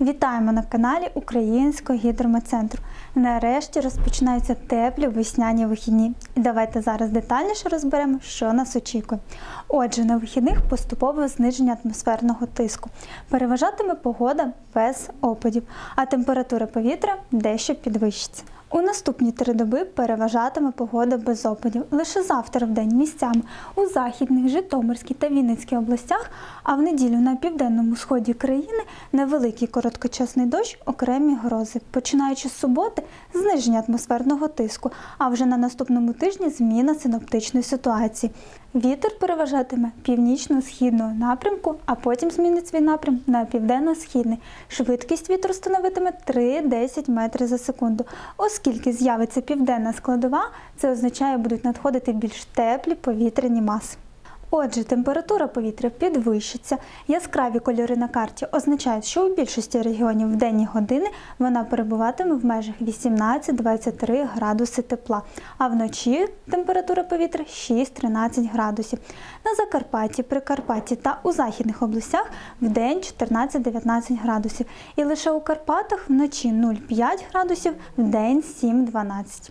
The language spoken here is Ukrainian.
Вітаємо на каналі Українського гідрометцентру. Нарешті розпочинаються теплі весняні вихідні. І давайте зараз детальніше розберемо, що нас очікує. Отже, на вихідних поступове зниження атмосферного тиску. Переважатиме погода без опадів, а температура повітря дещо підвищиться. У наступні три доби переважатиме погода без опадів. Лише завтра в день місцями у західних, Житомирській та Вінницькій областях, а в неділю на південному сході країни невеликий короткочасний дощ, окремі грози. Починаючи з суботи, зниження атмосферного тиску, а вже на наступному тижні зміна синоптичної ситуації. Вітер переважатиме північно-східного напрямку, а потім змінить свій напрям на південно-східний. Швидкість вітру становитиме 3-10 метрів за секунду. Оскільки з'явиться південна складова, це означає, будуть надходити більш теплі повітряні маси. Отже, температура повітря підвищиться. Яскраві кольори на карті означають, що у більшості регіонів в денні години вона перебуватиме в межах 18-23 градуси тепла, а вночі температура повітря 6-13 градусів. На Закарпатті, Прикарпатті та у західних областях в день 14-19 градусів. І лише у Карпатах вночі 0,5 градусів, в день 7-12.